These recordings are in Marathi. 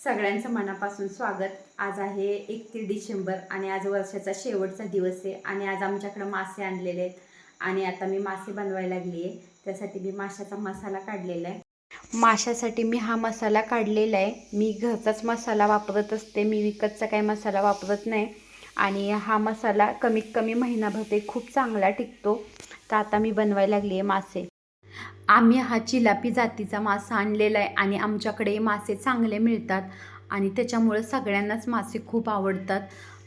सगळ्यांचं मनापासून स्वागत. आज आहे एकतीस डिसेंबर आणि आज वर्षाचा शेवटचा दिवस आहे आणि आज आमच्याकडे मासे आणलेले आहेत. आणि आता मी मासे बनवायला लागली आहे त्यासाठी मी माशाचा मसाला काढलेला आहे. माशासाठी मी हा मसाला काढलेला आहे. मी घरचाच मसाला वापरत असते. मी विकतचा काही मसाला वापरत नाही. आणि हा मसाला कमीत कमी महिनाभर ते खूप चांगला टिकतो. तर आता मी बनवायला लागली आहे मासे. आम्ही हा चिलापी जातीचा मासा आणलेला आहे आणि आमच्याकडे मासे चांगले मिळतात आणि त्याच्यामुळं सगळ्यांनाच मासे खूप आवडतात.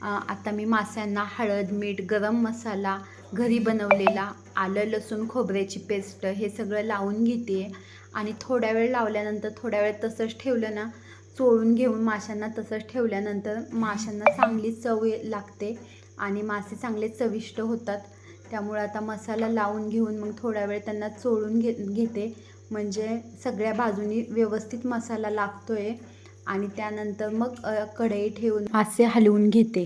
आता मी माश्यांना हळद मीठ गरम मसाला घरी बनवलेला आलं लसूण खोबऱ्याची पेस्ट हे सगळं लावून घेते. आणि थोड्या वेळ लावल्यानंतर थोड्या वेळ तसंच ठेवलं ना चोळून घेऊन माशांना तसंच ठेवल्यानंतर माशांना चांगली चव लागते आणि मासे चांगले चविष्ट होतात. त्यामुळं आता मसाला लावून घेऊन मग थोडा वेळ त्यांना चोळून घे घेते. म्हणजे सगळ्या बाजूनी व्यवस्थित मसाला लागतो आहे आणि त्यानंतर मग कढई ठेवून मासे हलवून घेते.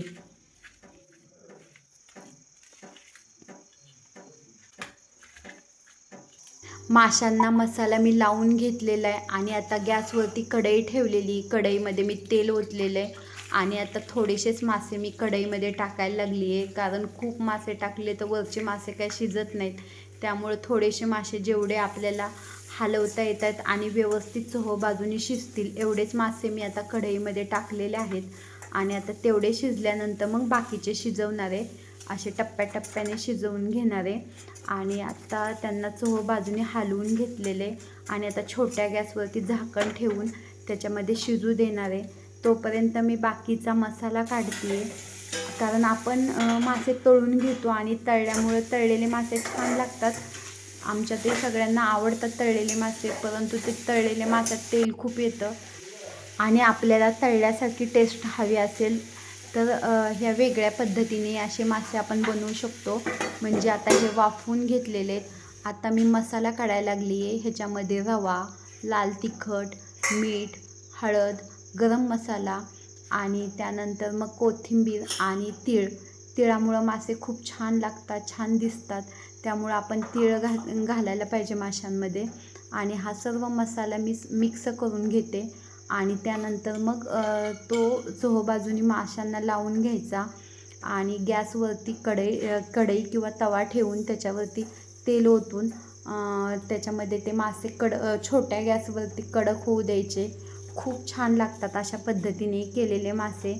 माशांना मसाला मी लावून घेतलेला आहे. आणि आता गॅसवरती कढई ठेवलेली. कढईमध्ये मी तेल ओतलेलं आहे. आणि आता थोडेसेच मासे मी कढईमध्ये टाकायला लागली आहे कारण खूप मासे टाकले तर वरचे मासे काय शिजत नाहीत. त्यामुळे थोडेसे मासे जेवढे आपल्याला हलवता येतात आणि व्यवस्थित चहो बाजूनी शिजतील एवढेच मासे मी आता कढईमध्ये टाकलेले आहेत. आणि आता तेवढे शिजल्यानंतर मग बाकीचे शिजवणारे असे टप्प्याटप्प्याने शिजवून घेणारे आणि आता त्यांना चहो बाजूने हलवून घेतलेले आणि आता छोट्या गॅसवरती झाकण ठेवून त्याच्यामध्ये शिजू देणारे तोपर्यंत मी बाकीचा मसाला काढते. कारण आपण मासे तळून घेतो आणि तळल्यामुळे तळलेले मासे छान लागतात. आमच्या ते सगळ्यांना आवडतात तळलेले मासे परंतु ते तळलेले माशात तेल खूप येतं. आणि आपल्याला तळल्यासारखी टेस्ट हवी असेल तर ह्या वेगळ्या पद्धतीने असे मासे आपण बनवू शकतो. म्हणजे आता हे वाफवून घेतलेले आहेत. आता मी मसाला काढायला लागली आहे ह्याच्यामध्ये रवा लाल तिखट मीठ हळद गरम मसाला आणि त्यानंतर मग कोथिंबीर आणि तीळ. तिळामुळं मासे खूप छान लागतात छान दिसतात. त्यामुळं आपण तीळ घा घालायला पाहिजे माशांमध्ये. आणि हा सर्व मसाला मी मिक्स करून घेते. आणि त्यानंतर मग तो चोहोबाजूनी माशांना लावून घ्यायचा. आणि गॅसवरती कढई कढई किंवा तवा ठेवून त्याच्यावरती तेल ओतून त्याच्यामध्ये ते मासे कड छोट्या गॅसवरती कडक होऊ द्यायचे. खूप छान लागतात अशा पद्धतीने केलेले मासे.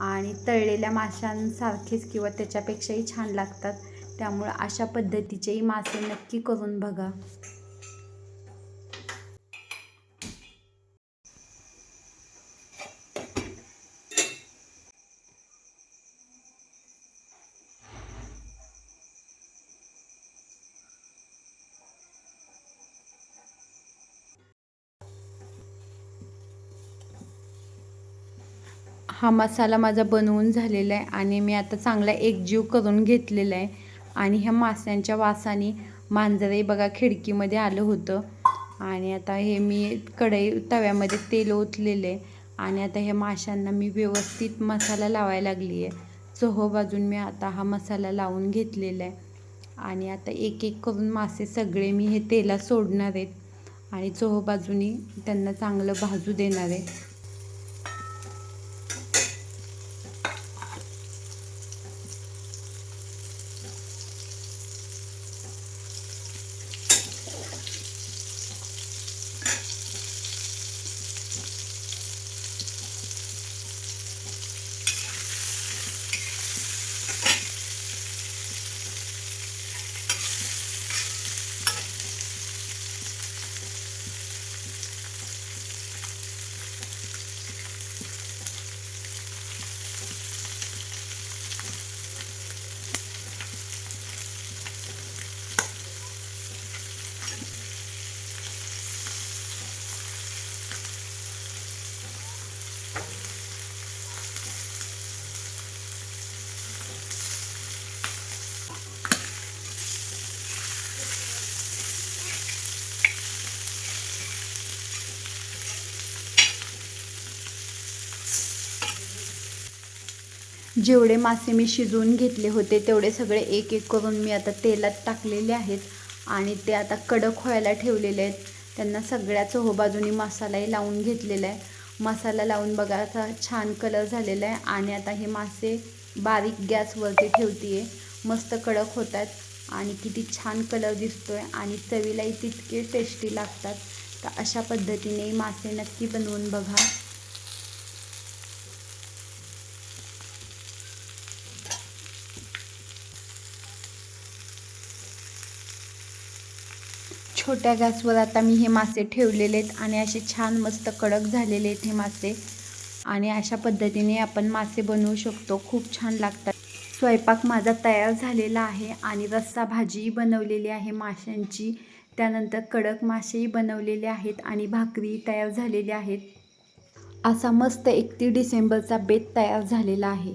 आणि तळलेल्या माशांसारखेच किंवा त्याच्यापेक्षाही छान लागतात. त्यामुळं अशा पद्धतीचेही मासे नक्की करून बघा. हा मसाला माझा बनवून झालेला आहे आणि मी आता चांगला एकजीव करून घेतलेला आहे. आणि ह्या मास्यांच्या वासाने मांजरही बघा खिडकीमध्ये आलं होतं. आणि आता हे मी कढई तव्यामध्ये तेल ओतलेलं आहे. आणि आता ह्या माशांना मी व्यवस्थित मसाला लावायला लागली आहे. चहो बाजून मी आता हा मसाला लावून घेतलेला आहे. आणि आता एक एक करून मासे सगळे मी हे तेलात सोडणार आहेत. आणि चहो बाजूनी त्यांना चांगलं भाजू देणार आहे जेवढे मासे मी शिजवून घेतले होते तेवढे सगळे एक एक करून मी आता तेलात टाकलेले आहेत आणि ते आता कडक व्हायला ठेवलेले आहेत. त्यांना सगळ्या चहोबाजूनी मसालाही लावून घेतलेला आहे. मसाला लावून बघा असा छान कलर झालेला आहे आणि आता हे मासे बारीक गॅसवरती ठेवते आहे मस्त कडक होत आहेत आणि किती छान कलर दिसतो आहे आणि चवीलाही तितके टेस्टी लागतात. तर अशा पद्धतीने मासे नक्की बनवून बघा. छोट्या गॅसवर आता मी हे मासे ठेवलेले आहेत आणि असे छान मस्त कडक झालेले आहेत हे मासे. आणि अशा पद्धतीने आपण मासे बनवू शकतो. खूप छान लागतात. स्वयंपाक माझा तयार झालेला आहे आणि रस्सा भाजीही बनवलेली आहे माशांची. त्यानंतर कडक मासेही बनवलेले आहेत आणि भाकरी तयार झालेल्या आहेत. असा मस्त एकतीस डिसेंबरचा बेत तयार झालेला आहे.